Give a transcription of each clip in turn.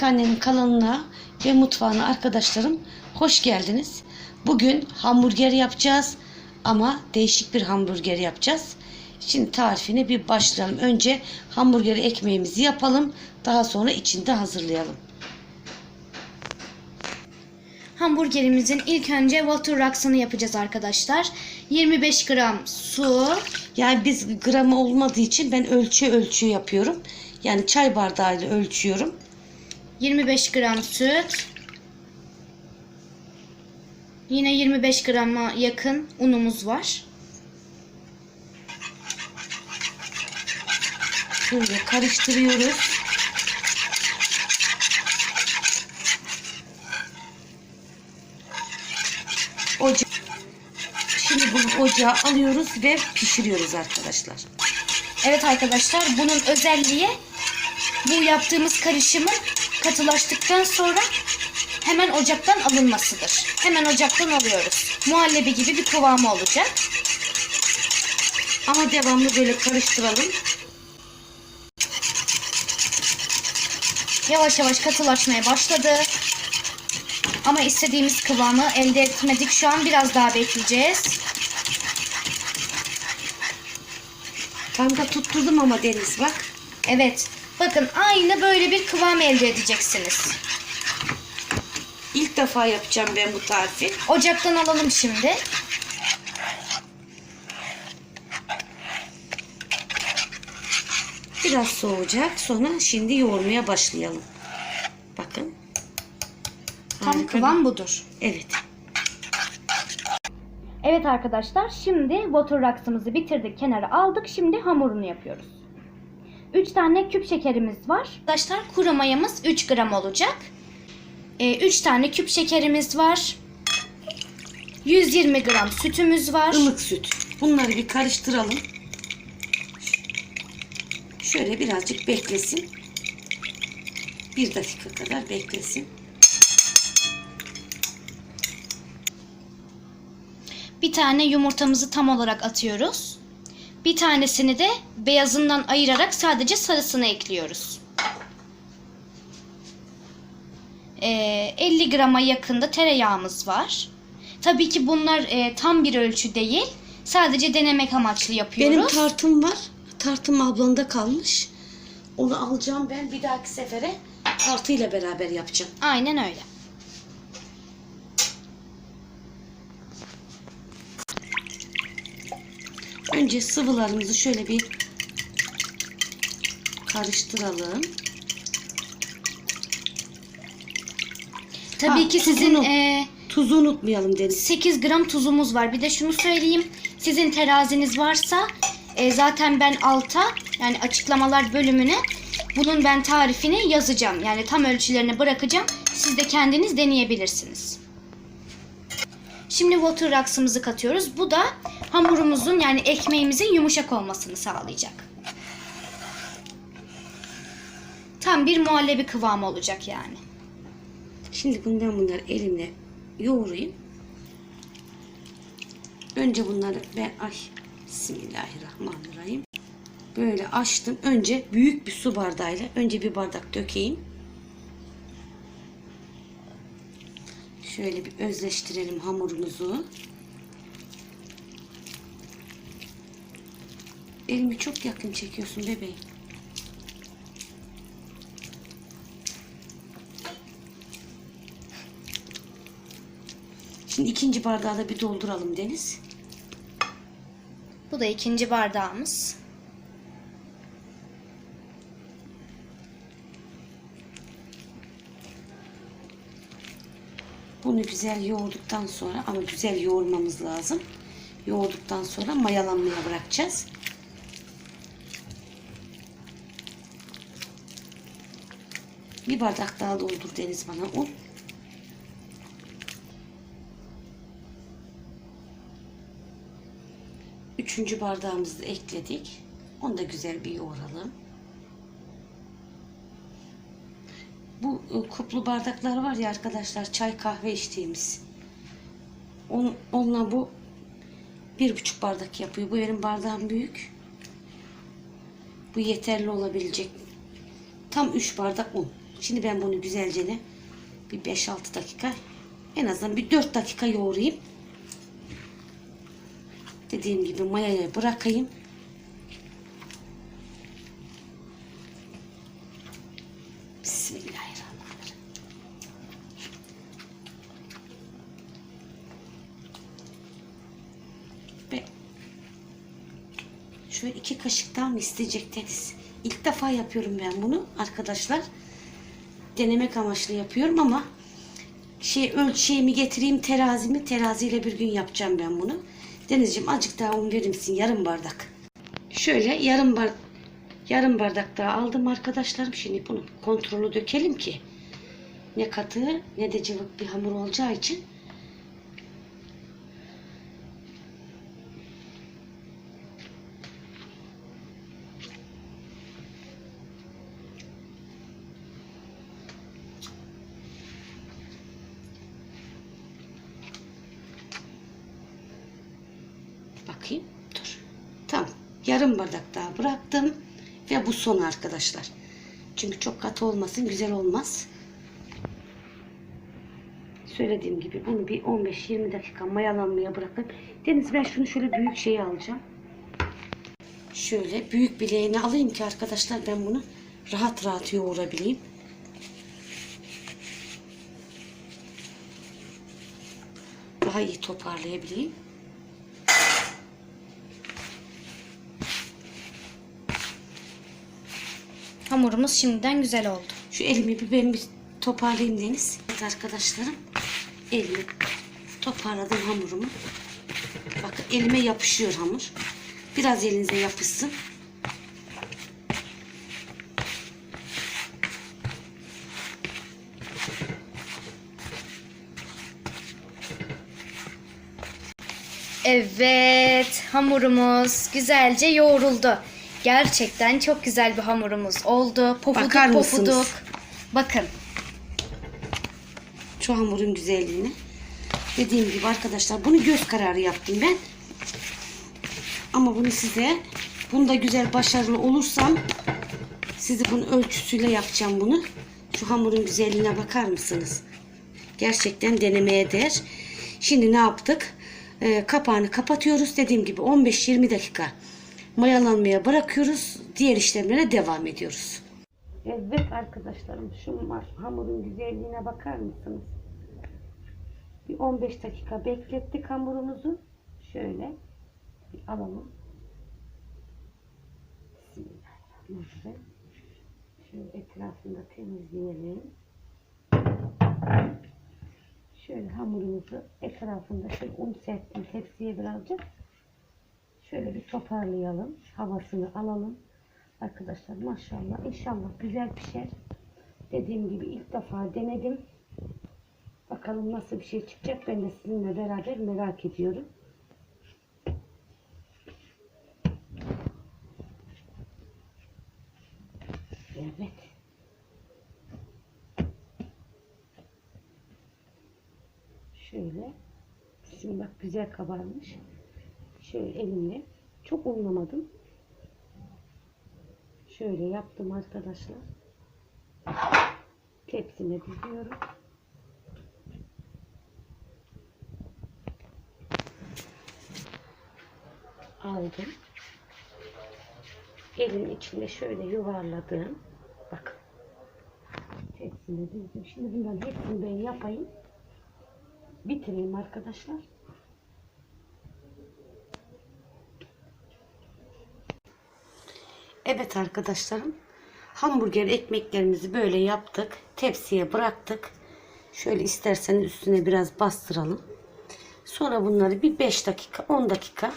Melek Anne'nin kanalına ve mutfağına arkadaşlarım hoş geldiniz. Bugün hamburger yapacağız ama değişik bir hamburger yapacağız. Şimdi tarifine bir başlayalım. Önce hamburgeri ekmeğimizi yapalım. Daha sonra içinde hazırlayalım. Hamburgerimizin ilk önce water raksını yapacağız arkadaşlar. 25 gram su, Yani biz gramı olmadığı için ben ölçü ölçü yapıyorum. Yani çay bardağıyla ölçüyorum. 25 gram süt, yine 25 grama yakın unumuz var. Şöyle karıştırıyoruz. Oca Şimdi bunu ocağa alıyoruz ve pişiriyoruz arkadaşlar. Evet arkadaşlar bunun özelliği bu yaptığımız karışımın katılaştıktan sonra hemen ocaktan alınmasıdır. Hemen ocaktan alıyoruz. Muhallebi gibi bir kıvamı olacak. Ama devamlı böyle karıştıralım. Yavaş yavaş katılaşmaya başladı. Ama istediğimiz kıvamı elde etmedik. Şu an biraz daha bekleyeceğiz. Tam da tutturdum ama Deniz bak. Evet. Bakın aynı böyle bir kıvam elde edeceksiniz. İlk defa yapacağım ben bu tarifi. Ocaktan alalım şimdi. Biraz soğuyacak. Sonra şimdi yoğurmaya başlayalım. Bakın. Tam Harika kıvam budur. Evet. Evet arkadaşlar şimdi water raksımızı bitirdik kenara aldık. Şimdi hamurunu yapıyoruz. 3 tane küp şekerimiz var. Arkadaşlar kuru mayamız 3 gram olacak. 3 tane küp şekerimiz var. 120 gram sütümüz var. ılık süt. Bunları bir karıştıralım. Şöyle birazcık beklesin. Bir dakika kadar beklesin. Bir tane yumurtamızı tam olarak atıyoruz. Bir tanesini de beyazından ayırarak sadece sarısını ekliyoruz. Ee, 50 grama yakında tereyağımız var. Tabii ki bunlar e, tam bir ölçü değil. Sadece denemek amaçlı yapıyoruz. Benim tartım var. Tartım ablanda kalmış. Onu alacağım ben bir dahaki sefere tartıyla beraber yapacağım. Aynen öyle. Önce sıvılarımızı şöyle bir karıştıralım. Tabii Ha, ki sizin tuzunu. e, Tuzu unutmayalım Deniz. 8 gram tuzumuz var. Bir de şunu söyleyeyim. Sizin teraziniz varsa e, zaten ben alta yani açıklamalar bölümüne bunun ben tarifini yazacağım. Yani tam ölçülerini bırakacağım. Siz de kendiniz deneyebilirsiniz. Şimdi water raksımızı katıyoruz. Bu da hamurumuzun yani ekmeğimizin yumuşak olmasını sağlayacak. Tam bir muhallebi kıvamı olacak yani. Şimdi bundan bunları elimle yoğurayım. Önce bunları ben ay Bismillahirrahmanirrahim. Böyle açtım. Önce büyük bir su bardağıyla önce bir bardak dökeyim. Şöyle bir özleştirelim hamurumuzu. Elimi çok yakın çekiyorsun bebeğim. Şimdi ikinci bardağı da bir dolduralım Deniz. Bu da ikinci bardağımız. Bunu güzel yoğurduktan sonra ama güzel yoğurmamız lazım. Yoğurduktan sonra mayalanmaya bırakacağız. Bir bardak daha doldur Deniz bana un. Üçüncü bardağımızı da ekledik. Onu da güzel bir yoğuralım. Bu e, kuplu bardaklar var ya arkadaşlar çay kahve içtiğimiz. On, onunla bu bir buçuk bardak yapıyor. Bu benim bardağım büyük. Bu yeterli olabilecek. Tam üç bardak un. Şimdi ben bunu güzelce ne bir 5-6 dakika en azından bir 4 dakika yoğurayım. Dediğim gibi mayaya bırakayım. Bismillahirrahmanirrahim. Ve şöyle iki kaşık daha mı isteyecektiniz? İlk defa yapıyorum ben bunu arkadaşlar. Denemek amaçlı yapıyorum ama şey ölçeğimi getireyim terazimi teraziyle bir gün yapacağım ben bunu. Denizciğim azıcık daha un verir misin? Yarım bardak. Şöyle yarım bar yarım bardak daha aldım arkadaşlarım. Şimdi bunu kontrolü dökelim ki ne katı ne de cıvık bir hamur olacağı için Yarım bardak daha bıraktım. Ve bu son arkadaşlar. Çünkü çok katı olmasın. Güzel olmaz. Söylediğim gibi bunu bir 15-20 dakika mayalanmaya bırakıp Deniz ben şunu şöyle büyük şeyi alacağım. Şöyle büyük bileğini alayım ki arkadaşlar ben bunu rahat rahat yoğurabileyim. Daha iyi toparlayabileyim. Hamurumuz şimdiden güzel oldu. Şu elimi bir ben bir toparlayayım Deniz. Evet arkadaşlarım. Elimi toparladım hamurumu. Bakın elime yapışıyor hamur. Biraz elinize yapışsın. Evet, hamurumuz güzelce yoğruldu. Gerçekten çok güzel bir hamurumuz oldu. Pofuduk Bakar mısınız? pofuduk. Bakın. Şu hamurun güzelliğini. Dediğim gibi arkadaşlar bunu göz kararı yaptım ben. Ama bunu size bunda güzel başarılı olursam sizi bunun ölçüsüyle yapacağım bunu. Şu hamurun güzelliğine bakar mısınız? Gerçekten denemeye değer. Şimdi ne yaptık? Ee, kapağını kapatıyoruz. Dediğim gibi 15-20 dakika mayalanmaya bırakıyoruz. Diğer işlemlere devam ediyoruz. Evet arkadaşlarım şu ma- hamurun güzelliğine bakar mısınız? Bir 15 dakika beklettik hamurumuzu. Şöyle bir alalım. Bismillahirrahmanirrahim. Şöyle etrafını temizleyelim. Şöyle hamurumuzu etrafında şöyle un serptim tepsiye birazcık. Şöyle bir toparlayalım. Havasını alalım. Arkadaşlar maşallah inşallah güzel pişer. Dediğim gibi ilk defa denedim. Bakalım nasıl bir şey çıkacak. Ben de sizinle beraber merak ediyorum. Evet. Şöyle. Şimdi bak güzel kabarmış. Şöyle elimle. Çok unlamadım. Şöyle yaptım arkadaşlar. Tepsime diziyorum. Aldım. Elin içinde şöyle yuvarladım. Bakın. Tepsime dizdim. Şimdi bundan hepsini ben yapayım. Bitireyim arkadaşlar. Evet arkadaşlarım. Hamburger ekmeklerimizi böyle yaptık. Tepsiye bıraktık. Şöyle isterseniz üstüne biraz bastıralım. Sonra bunları bir 5 dakika 10 dakika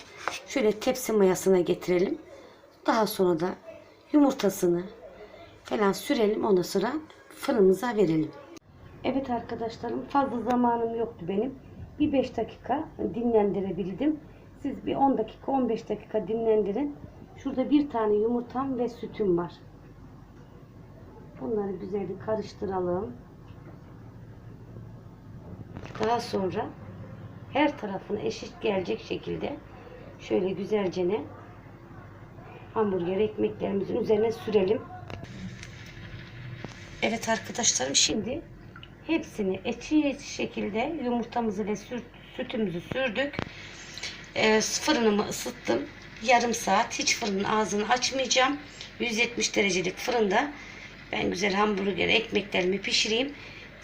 şöyle tepsi mayasına getirelim. Daha sonra da yumurtasını falan sürelim. Ondan sonra fırınımıza verelim. Evet arkadaşlarım fazla zamanım yoktu benim. Bir 5 dakika dinlendirebildim. Siz bir 10 dakika 15 dakika dinlendirin. Şurada bir tane yumurtam ve sütüm var. Bunları güzel bir karıştıralım. Daha sonra her tarafına eşit gelecek şekilde şöyle güzelce ne hamburger ekmeklerimizin üzerine sürelim. Evet arkadaşlarım şimdi hepsini eşit şekilde yumurtamızı ve sütümüzü sürdük. Ee, fırınımı ısıttım. Yarım saat hiç fırının ağzını açmayacağım. 170 derecelik fırında ben güzel hamburger ekmeklerimi pişireyim.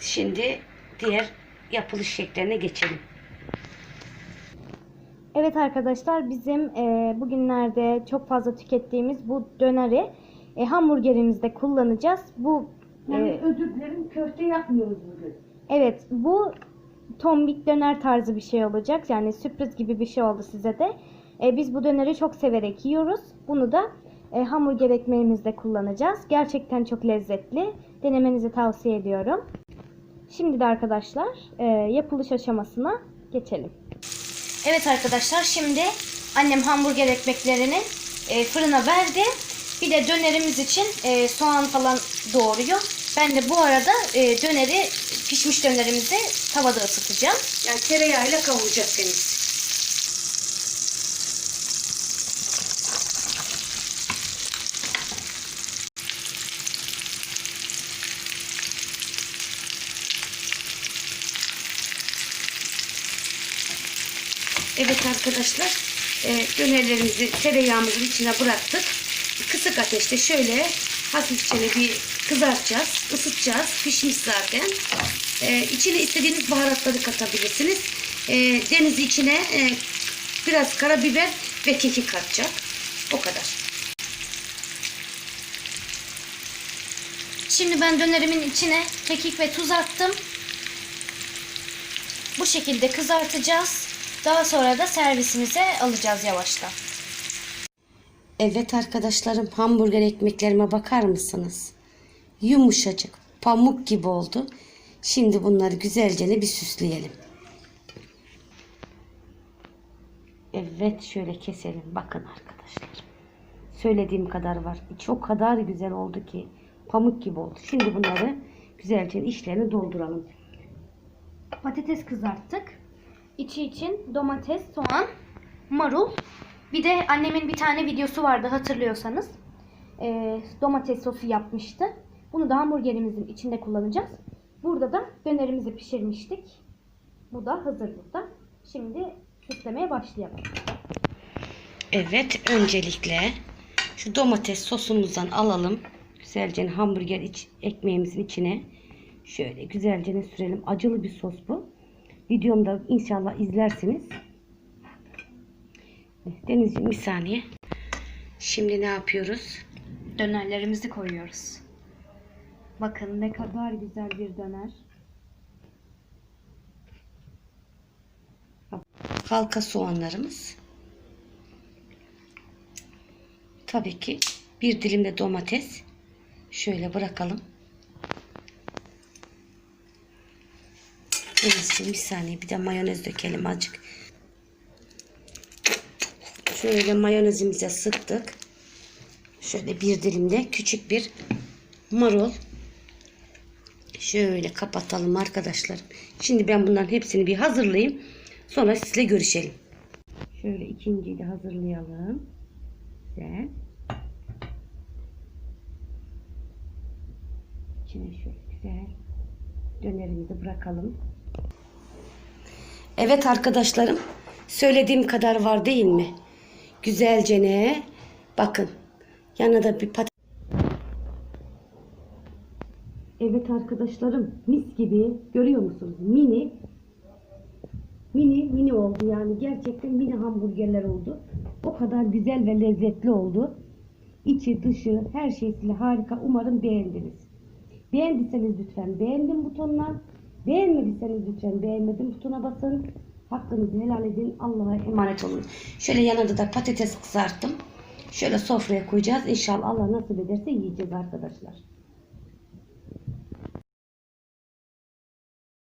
Şimdi diğer yapılış şekline geçelim. Evet arkadaşlar bizim e, bugünlerde çok fazla tükettiğimiz bu döneri e, hamburgerimizde kullanacağız. Bu e, özür dilerim köfte yapmıyoruz bugün. evet bu tombik döner tarzı bir şey olacak. Yani sürpriz gibi bir şey oldu size de. E, biz bu döneri çok severek yiyoruz. Bunu da e, hamburger ekmeğimizde kullanacağız. Gerçekten çok lezzetli. Denemenizi tavsiye ediyorum. Şimdi de arkadaşlar e, yapılış aşamasına geçelim. Evet arkadaşlar şimdi annem hamburger ekmeklerini e, fırına verdi. Bir de dönerimiz için e, soğan falan doğruyor. Ben de bu arada e, döneri pişmiş dönerimizi tavada ısıtacağım. Yani tereyağıyla kavuracak Deniz. Evet arkadaşlar e, dönerlerimizi tereyağımızın içine bıraktık. Kısık ateşte şöyle hafifçe bir kızartacağız, ısıtacağız. Pişmiş zaten. E, içine istediğiniz baharatları katabilirsiniz. E, deniz içine e, biraz karabiber ve kekik katacak. O kadar. Şimdi ben dönerimin içine kekik ve tuz attım. Bu şekilde kızartacağız. Daha sonra da servisimize alacağız yavaştan. Evet arkadaşlarım hamburger ekmeklerime bakar mısınız? Yumuşacık, pamuk gibi oldu. Şimdi bunları güzelce bir süsleyelim. Evet şöyle keselim. Bakın arkadaşlar. Söylediğim kadar var. İçi o kadar güzel oldu ki. Pamuk gibi oldu. Şimdi bunları güzelce içlerini dolduralım. Patates kızarttık. İçi için domates, soğan, marul. Bir de annemin bir tane videosu vardı hatırlıyorsanız. Ee, domates sosu yapmıştı. Bunu da hamburgerimizin içinde kullanacağız. Burada da dönerimizi pişirmiştik. Bu da hazır burada. Şimdi süslemeye başlayalım. Evet öncelikle şu domates sosumuzdan alalım. Güzelce hamburger iç, ekmeğimizin içine şöyle güzelce sürelim. Acılı bir sos bu. Videomda inşallah izlersiniz. Denizciğim bir saniye. Şimdi ne yapıyoruz? Dönerlerimizi koyuyoruz. Bakın ne kadar güzel bir döner. Halka soğanlarımız. Tabii ki bir dilim de domates. Şöyle bırakalım. Denizciğim bir saniye bir de mayonez dökelim azıcık. Şöyle mayonezimize sıktık. Şöyle bir dilimde küçük bir marul. Şöyle kapatalım arkadaşlar. Şimdi ben bunların hepsini bir hazırlayayım. Sonra sizle görüşelim. Şöyle ikinciyi de hazırlayalım. Güzel. İçine şöyle güzel dönerimizi bırakalım. Evet arkadaşlarım. Söylediğim kadar var değil mi? Güzelce ne? Bakın. Yanına da bir patates. Evet arkadaşlarım. Mis gibi. Görüyor musunuz? Mini. Mini mini oldu yani. Gerçekten mini hamburgerler oldu. O kadar güzel ve lezzetli oldu. İçi dışı her şeysiyle harika. Umarım beğendiniz. Beğendiyseniz lütfen beğendim butonuna. Beğenmediyseniz lütfen beğenmedim butona basın. Hakkınızı helal edin. Allah'a emanet olun. Şöyle yanında da patates kızarttım. Şöyle sofraya koyacağız. İnşallah Allah nasip ederse yiyeceğiz arkadaşlar.